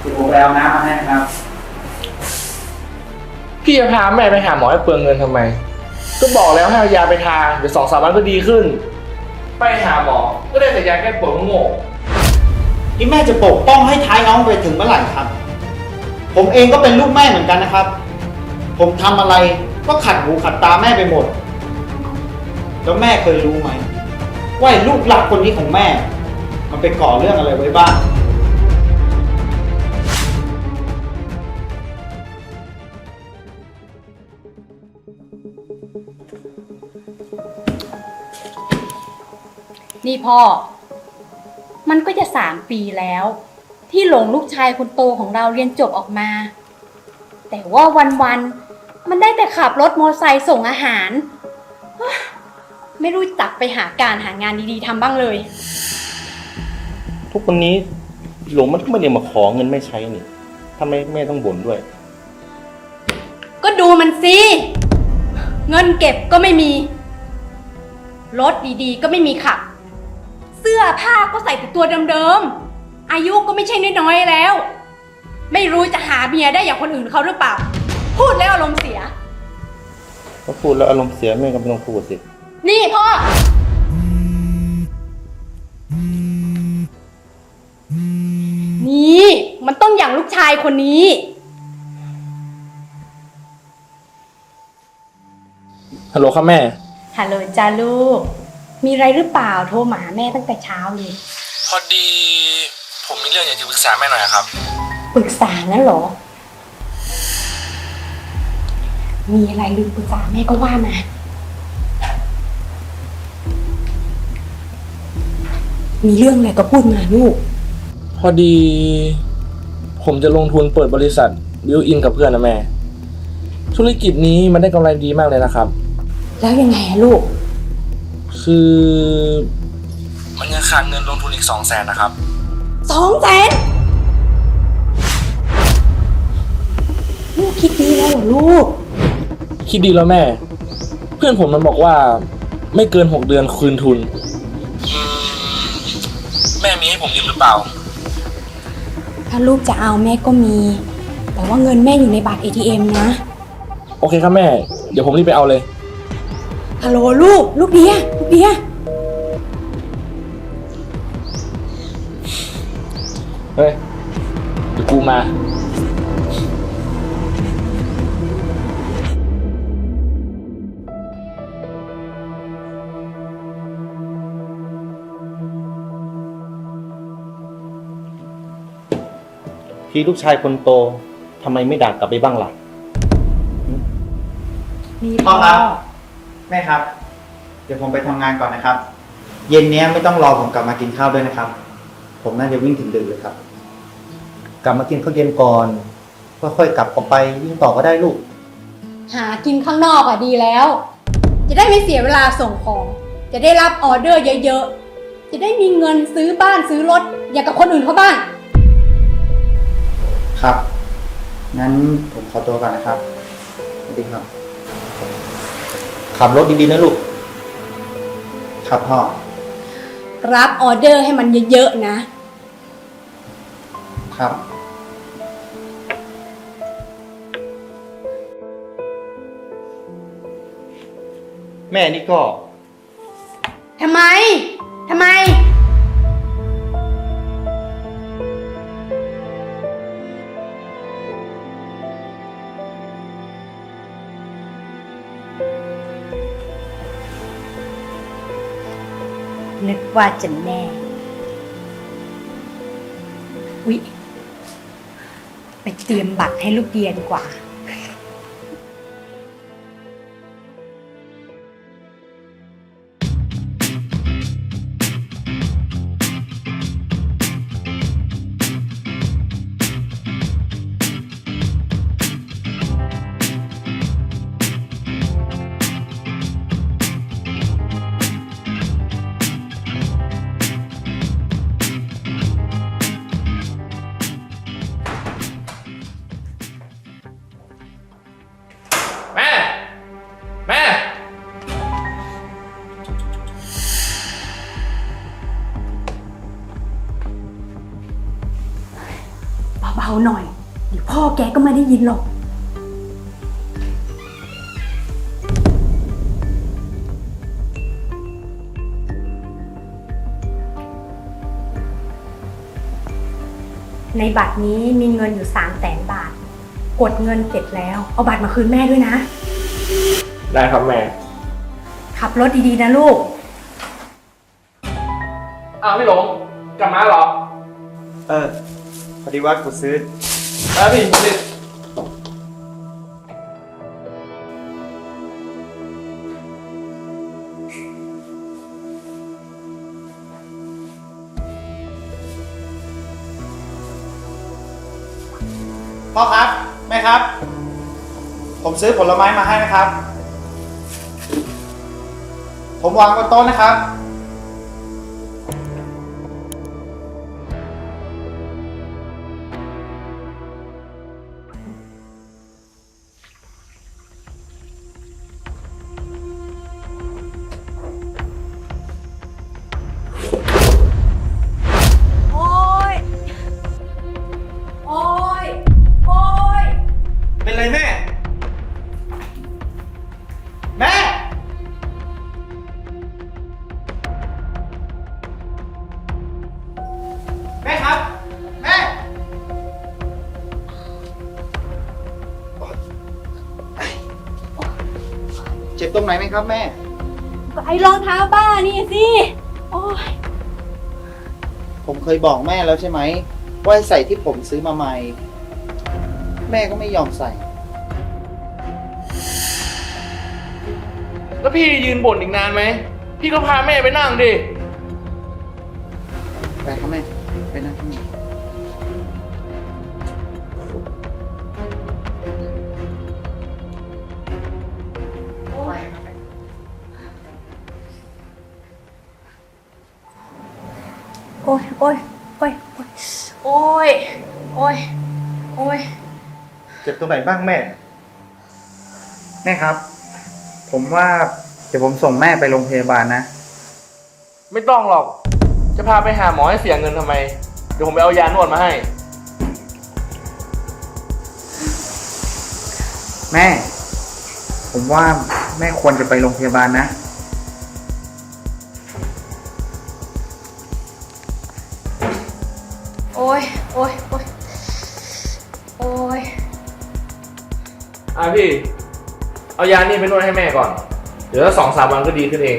เดี๋ยวผมไปเอาน้ำมาให้นะครับ พี่จะพาแม่ไปหาหมอให้เปลืองเงินทำไม ก็บอกแล้วให้เอายาไปทาเดี๋ยวสองสามวันก็ดีขึ้น ไปหาหมอ ก็ได้แต่ยาแก้ปวดโง่นี่แม่จะปกป้องให้ท้ายน้องไปถึงเมื่อไหร่ครับ ผมเองก็เป็นลูกแม่เหมือนกันนะครับ ผมทำอะไรก็ขัดหูขัดตาแม่ไปหมด แล้วแม่เคยรู้ไหมว่าไอ้ลูกหลักคนนี้ของแม่ มันไปก่อเรื่องอะไรไว้บ้าง นี่พ่อ มันก็จะสามปีแล้ว ที่หลงลูกชายคนโตของเราเรียนจบออกมา แต่ว่าวันๆ มันได้แต่ขับรถมอเตอร์ไซค์ส่งอาหาร ไม่รู้จักไปหาการหางานดีๆทำบ้างเลย กวันนี้หลงมันก็ไม่ได้มาขอเงินไม่ใช้นี่ทำไมแม่ต้องบ่นด้วย ก็ดูมันสิ เงินเก็บก็ไม่มี รถดีๆ ก็ไม่มีขับ เสื้อผ้าก็ใส่แต่ตัวเดิมๆ อายุก็ไม่ใช่น้อยๆแล้ว ไม่รู้จะหาเมียได้อย่างคนอื่นเขาหรือเปล่า พูดแล้วอารมณ์เสีย ก็พูดแล้วอารมณ์เสียแม่ก็ไม่ต้องพูดสิ นี่พ่อ นี่มันต้องอย่างลูกชายคนนี้ๆฮัลโหลครับแม่ ฮัลโหลจ้าลูก มีอะไรหรือเปล่าโทรมาหาแม่ตั้งแต่เช้าเลย พอดีผมมีเรื่องอยากจะปรึกษาแม่หน่อยครับ ปรึกษางั้นเหรอ มีอะไรลืมปรึกษาแม่ก็ว่ามา มีเรื่องอะไรก็พูดมาลูก พอดี ผมจะลงทุนเปิดบริษัทบิวอินกับเพื่อนนะแม่ ธุรกิจนี้มันได้กำไรดีมากเลยนะครับ แล้วยังไงอะลูก คือมันยังขาดเงินลงทุนอีกสองแสนนะครับ สองแสนลูกคิดดีแล้วเหรอลูก คิดดีแล้วแม่ เพื่อนผมมันบอกว่าไม่เกินหกเดือนคืนทุน แม่มีให้ผมยืมหรือเปล่า ถ้าลูกจะเอาแม่ก็มี แต่ว่าเงินแม่อยู่ในบัตร ATM นะ โอเคครับแม่ เดี๋ยวผมรีบไปเอาเลย ฮัลโหลลูก ลูกเดียลูกเดียเฮ้ย เดี๋ยวกูมา ที่ลูกชายคนโตทำไมไม่ด่ากลับไปบ้างล่ะ มีพ่อครับ แม่ครับ เดี๋ยวผมไปทำงานก่อนนะครับ เย็นเนี้ยไม่ต้องรอผมกลับมากินข้าวด้วยนะครับ ผมน่าจะวิ่งถึงดึกเลยครับ กลับมากินข้าวเย็นก่อนก็ค่อยกลับออกไปวิ่งต่อก็ได้ลูก หากินข้างนอกอะดีแล้ว จะได้ไม่เสียเวลาส่งของ จะได้รับออเดอร์เยอะๆ จะได้มีเงินซื้อบ้านซื้อรถ อย่างกับคนอื่นเขาบ้าง ครับ งั้นผมขอตัวก่อนนะครับสวัสดีครับ ขับรถดีๆนะลูก ครับพ่อ รับออเดอร์ให้มันเยอะๆนะ ครับ แม่นี่ก็ ทำไมทำไม ว่าจะแน่วิไปเตรียมบัตรให้ลูกเดียนกว่า หน่อย เดี๋ยวพ่อแกก็ไม่ได้ยินหรอก ในบัตรนี้มีเงินอยู่3 0 0แสนบาท กดเงินเสร็จแล้ว เอาบัตรมาคืนแม่ด้วยนะ ได้ครับแม่ ขับรถดีๆนะลูก อ้าวพี่หลงกลับมาเหรอ เออ พอดีว่ากูซื้อแล้วพี่ผมดิพ่อครับแม่ครับ ผมซื้อผลไม้มาให้นะครับ ผมวางบนโต๊ะนะครับ ไหนไหมครับแม่ก็ไอ้รองเท้าบ้านี่สิ โอ้ยผมเคยบอกแม่แล้วใช่ไหมว่าให้ใส่ที่ผมซื้อมาใหม่ แม่ก็ไม่ยอมใส่ แล้วพี่ยืนบ่นอีกนานไหม พี่ก็พาแม่ไปนั่งดิ ไปครับแม่ โอ้ยโอ้ยโอ้ยโอ้ยโอ้ยโอ้ยเจ็บตรงไหนบ้างแม่ แม่ครับ ผมว่าเดี๋ยวผมส่งแม่ไปโรงพยาบาลนะ ไม่ต้องหรอก จะพาไปหาหมอให้เสียเงินทำไม เดี๋ยวผมไปเอายานวดมาให้ แม่ ผมว่าแม่ควรจะไปโรงพยาบาลนะ พี่ เอายานี่ไปนวดให้แม่ก่อน เดี๋ยวสองสามวันก็ดีขึ้นเอง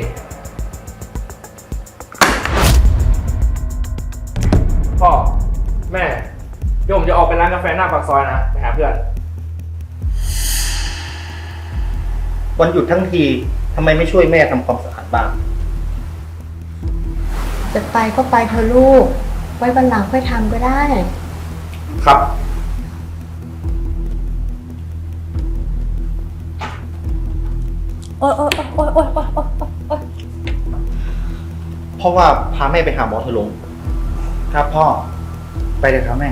พ่อ แม่ เดี๋ยวผมจะออกไปร้านกาแฟหน้าปากซอยนะ ไปหาเพื่อน วันหยุดทั้งทีทำไมไม่ช่วยแม่ทำความสะอาดบ้าง จะไปก็ไปเธอะลูก ไว้วันหลังค่อยทำก็ได้ ครับ โอ๊ยโอ๊ยโอ๊ยโอ๊ยโอ๊ยโอ้ยโอ้ยเพราะว่าพาแม่ไปหาหมอเถอะลุงครับพ่อ ไปเลยครับแม่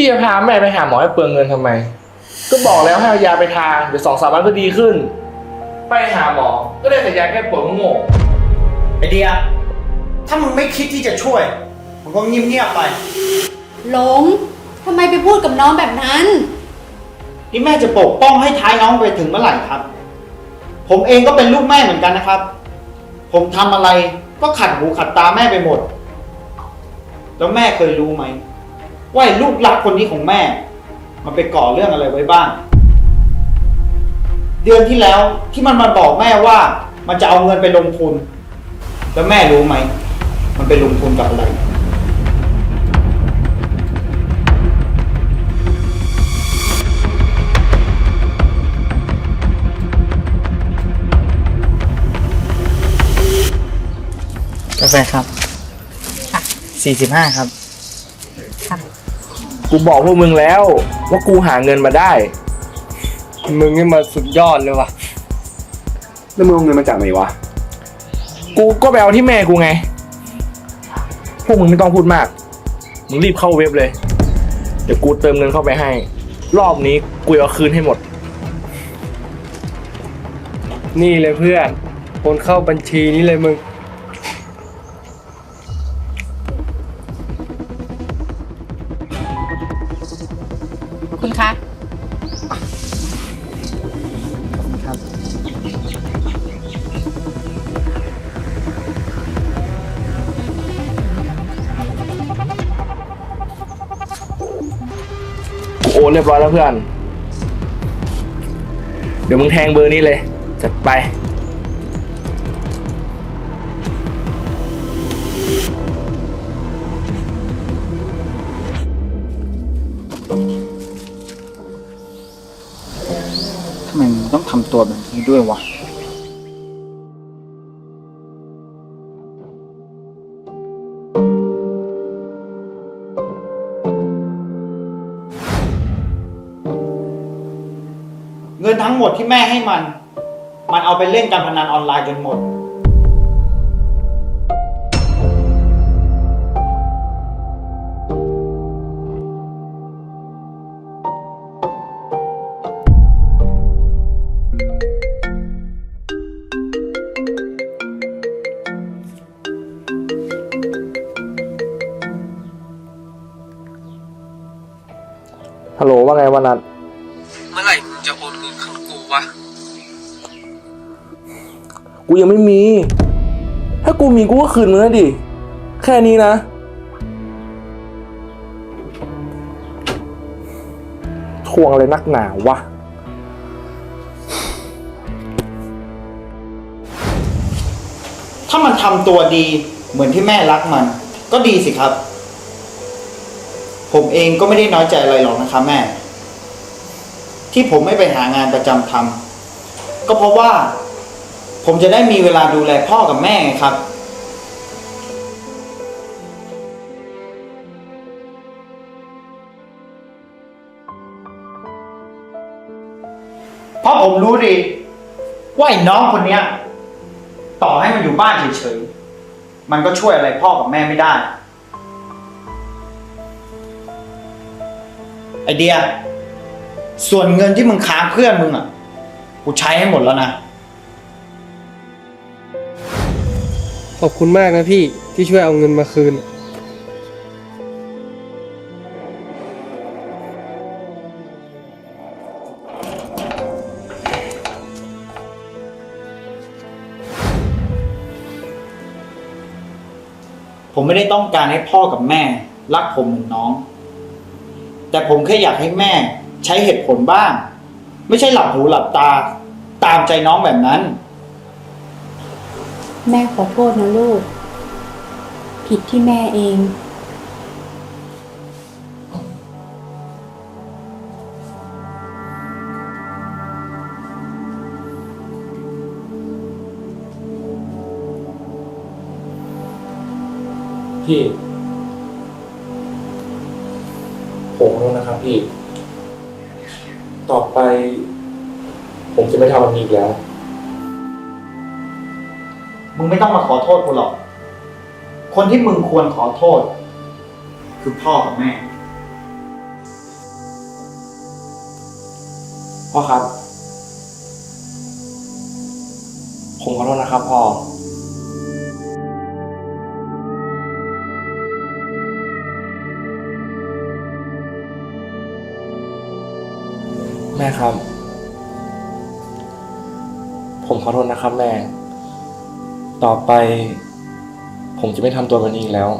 พี่จะพาแม่ไปหาหมอให้เปลืองเงินทำไม ก็บอกแล้วให้เอายาไปทาเดี๋ยวสองสามวันก็ดีขึ้น ไปหาหมอ ก็ได้แต่ยาแก้ปวดโง่ไอเดีย ถ้ามึงไม่คิดที่จะช่วย มึงก็เงียบๆไป หลง ทำไมไปพูดกับน้องแบบนั้น นี่แม่จะปกป้องให้ท้ายน้องไปถึงเมื่อไหร่ครับ ผมเองก็เป็นลูกแม่เหมือนกันนะครับ ผมทำอะไรก็ขัดหูขัดตาแม่ไปหมด แล้วแม่เคยรู้ไหม ว่าไอ้ลูกรักคนนี้ของแม่ มันไปก่อเรื่องอะไรไว้บ้าง เดือนที่แล้วที่มันมาบอกแม่ว่า มันจะเอาเงินไปลงทุน แล้วแม่รู้ไหม มันไปลงทุนกับอะไร กาแฟครับสี่สิบห้าครับ กูบอกพวกมึงแล้ว ว่ากูหาเงินมาได้ มึงนี่มาสุดยอดเลยว่ะ แล้วมึงเอาเงินมาจากไหนวะ กูก็ไปเอาที่แม่กูไง พวกมึงไม่ต้องพูดมาก มึงรีบเข้าเว็บเลย เดี๋ยวกูเติมเงินเข้าไปให้ รอบนี้กูจะเอาคืนให้หมด นี่เลยเพื่อนโอนเข้าบัญชีนี้เลยมึง เรียบร้อยแล้วเพื่อน เดี๋ยวมึงแทงเบอร์นี้เลย จัดไป ทำไมมึงต้องทำตัวแบบนี้ด้วยวะ แม่ให้มัน มันเอาไปเล่นการพนันออนไลน์จนหมด ฮัลโหลว่าไงวันนัด กูยังไม่มี ถ้ากูมีกูก็คืนมึงแล้วดิ แค่นี้นะ ทวงอะไรนักหนาวะ ถ้ามันทำตัวดีเหมือนที่แม่รักมัน ก็ดีสิครับ ผมเองก็ไม่ได้น้อยใจอะไรหรอกนะครับแม่ ที่ผมไม่ไปหางานประจำทำก็เพราะว่า ผมจะได้มีเวลาดูแลพ่อกับแม่ไงครับ เพราะผมรู้ดีว่าไอ้น้องคนเนี้ย ต่อให้มันอยู่บ้านเฉยๆ มันก็ช่วยอะไรพ่อกับแม่ไม่ได้ ไอเดีย ส่วนเงินที่มึงค้างเพื่อนมึงอะ กูใช้ให้หมดแล้วนะ ขอบคุณมากนะพี่ที่ช่วยเอาเงินมาคืน ผมไม่ได้ต้องการให้พ่อกับแม่ รักผมเหมือนน้อง แต่ผมแค่อยากให้แม่ ใช้เหตุผลบ้าง ไม่ใช่หลับหูหลับตา ตามใจน้องแบบนั้น แม่ขอโทษนะลูก ผิดที่แม่เอง พี่ ผมรู้นะครับพี่ ต่อไป ผมจะไม่ทำแบบนี้อีกแล้ว มึงไม่ต้องมาขอโทษกูหรอก คนที่มึงควรขอโทษ คือพ่อกับแม่ พ่อครับ ผมขอโทษนะครับพ่อ แม่ครับ ผมขอโทษนะครับแม่ ต่อไป ผมจะไม่ทำตัวแบบนี้อีกแล้ว